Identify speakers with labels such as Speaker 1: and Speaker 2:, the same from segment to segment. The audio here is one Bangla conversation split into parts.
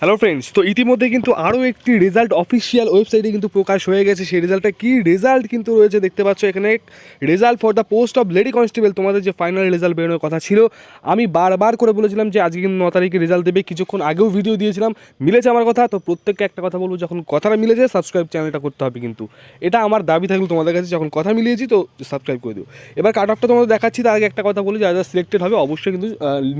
Speaker 1: হ্যালো ফ্রেন্ডস তো ইতিমধ্যে কিন্তু আরও একটি রেজাল্ট অফিসিয়াল ওয়েবসাইটে কিন্তু প্রকাশ হয়ে গেছে। সেই রেজাল্টটা কী রেজাল্ট কিন্তু রয়েছে দেখতে পাচ্ছ এখানে। Result for the post of lady constable তোমাদের যে ফাইনাল রেজাল্ট বেরোনোর কথা ছিল, আমি বারবার করে বলেছিলাম যে আজকে কিন্তু ন তারিখে রেজাল্ট দেবে। কিছুক্ষণ আগেও ভিডিও দিয়েছিলাম। মিলেছে আমার কথা? তো প্রত্যেককে একটা কথা বলব, যখন কথাটা মিলেছে সাবস্ক্রাইব চ্যানেলটা করতে হবে কিন্তু। এটা আমার দাবি থাকল তোমাদের কাছে, যখন কথা মিলিয়েছি, তো সাবস্ক্রাইব করে দিও। এবার কাট অফটা তোমাদের দেখাচ্ছি, তার আগে একটা কথা বলি, যারা সিলেক্টেড হবে, অবশ্যই কিন্তু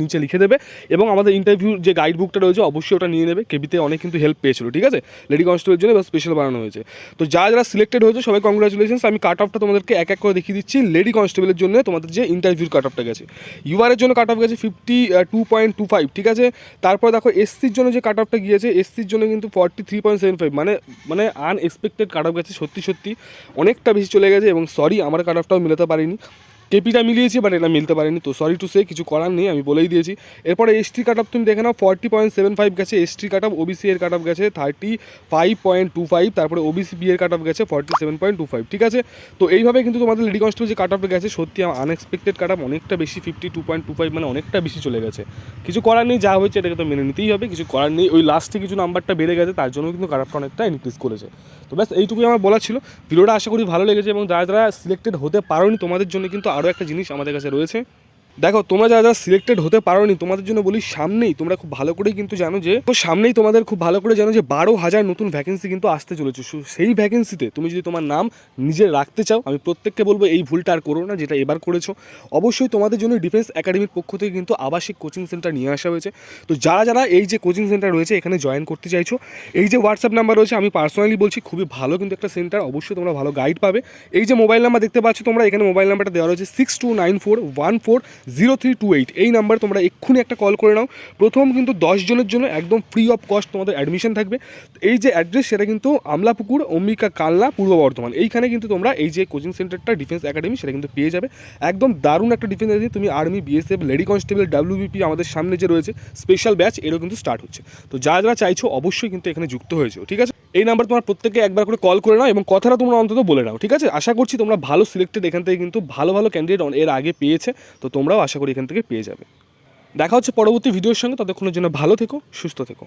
Speaker 1: নিচে লিখে দেবে। এবং আমাদের ইন্টারভিউর যে গাইড বুকটা রয়েছে, অবশ্যই ওটা নিয়ে নেবে, কেবিতে অনেক কিন্তু হেল্প পেয়েছিল, ঠিক আছে? লেডি কনস্টেবলের জন্য এবার স্পেশাল বানানো হয়েছে। তো যা যারা সিলেক্টেড হয়েছে, সবাই কংগ্রাচুলেশনস আমি কাট অফটা তোমাদেরকে এক এক করে দেখিয়ে দিচ্ছি। লেডি কনস্টেবলের জন্য তোমাদের যে ইন্টারভিউর কাট অফটা গেছে ইউআরের জন্য কাট অফ গেছে fifty two point two five ঠিক আছে? তারপর দেখো এসসির জন্য যে কাট অফটা গিয়েছে এসসির জন্য কিন্তু forty three point seven five মানে মানে আনএক্সপেক্টেড কাট অফ গেছে, সত্যি সত্যি। অনেকটা বেশি চলে গেছে এবং সরি আমার কাট অফটাও মেলাতে পারিনি। কেপিটা মিলিয়েছি বাট এটা মিলতে পারেনি। তো সরি টু সে কিছু করার নেই, আমি বলেই দিয়েছি। এরপরে এসটি কাট অফ তুমি দেখে নাও ফর্টি পয়েন্ট সেভেন ফাইভ গেছে এসটি কাট অফ ওবিসি এর কাট অফ গেছে thirty five point two five তারপরে ওবিসি বি এর কাট অফ গেছে forty seven point two five ঠিক আছে? তো এইভাবে কিন্তু তোমাদের লেডি কনস্টেবল যে কাট অফ গেছে, সত্যি আমার আনএক্সপেক্টেড কাট অফ অনেকটা বেশি fifty two point two five মানে অনেকটা বেশি চলে গেছে। কিছু করার নেই, যা হয়েছে এটাকে তো মেনে নিতেই হবে, কিছু করার নেই, ওই লাস্টে কিছু নাম্বারটা বেড়ে গেছে, তার জন্য কিন্তু কাট অফটা অনেকটা ইনক্রিজ করেছে। তো ব্যাস, এইটুকুই আমার বলা ছিল। ভিডিওটা আশা করি ভালো লেগেছে, এবং যারা যারা সিলেক্টেড হতে পারোনি, তোমাদের জন্য কিন্তু আরও একটা জিনিস আমাদের কাছে রয়েছে। দেখো, তোমরা যারা যারা সিলেক্টেড হতে পারোনি, তোমাদের জন্য বলি সামনেই, তোমরা খুব ভালো করেই কিন্তু জানো যে, তো সামনেই তোমাদের খুব ভালো করে জানো যে, বারো হাজার নতুন ভ্যাকেন্সি কিন্তু আসতে চলেছে। সেই ভ্যাকেন্সিতে তুমি যদি তোমার নাম নিজে রাখতে চাও, আমি প্রত্যেককে বলব এই ভুলটা আর করো না, যেটা এবার করেছ। অবশ্যই তোমাদের জন্য ডিফেন্স একাডেমির পক্ষ থেকে কিন্তু আবাসিক কোচিং সেন্টার নিয়ে আসা হয়েছে। তো যারা যারা এই যে কোচিং সেন্টার রয়েছে, এখানে জয়েন করতে চাইছো, এই যে হোয়াটসঅ্যাপ নাম্বার রয়েছে, আমি পার্সোনালি বলছি, খুবই ভালো কিন্তু একটা সেন্টার অবশ্যই তোমরা ভালো গাইড পাবে। এই যে মোবাইল নাম্বার দেখতে পাচ্ছ তোমরা, এখানে মোবাইল নাম্বারটা দেওয়া রয়েছে six two nine four one four zero three two eight, এই নাম্বার তোমরা এক্ষুনি একটা কল করে নাও। প্রথম কিন্তু জনের জন্য একদম ফ্রি অফ কস্ট তোমাদের অ্যাডমিশন থাকবে। এই যে অ্যাড্রেস সেটা কিন্তু আমলাপুকুর, অম্বিকা কালনা, পূর্ব বর্ধমান। এইখানে কিন্তু তোমরা এই যে কোচিং সেন্টারটা ডিফেন্স একাডেমি সেটা কিন্তু পেয়ে যাবে। একদম দারুণ একটা ডিফেন্স একাডেমি তুমি army BSF lady constable WBP আমাদের সামনে যে রয়েছে স্পেশাল ব্যাচ এরও কিন্তু স্টার্ট হচ্ছে। তো যারা যারা চাইছো, অবশ্যই কিন্তু এখানে যুক্ত হয়েছে ঠিক আছে? এই নাম্বার তোমার প্রত্যেকে একবার করে কল করে নাও এবং কথাটা তোমরা অন্তত বলে নাও, ঠিক আছে? আশা করছি তোমরা ভালো সিলেক্টেড এখান থেকে কিন্তু ভালো ভালো ক্যান্ডিডেট এর আগে পেয়েছে, তো তোমরাও আশা করি এখান থেকে পেয়ে যাবে। দেখা হচ্ছে পরবর্তী ভিডিওর সঙ্গে, ততক্ষণের জন্য ভালো থেকো, সুস্থ থেকো।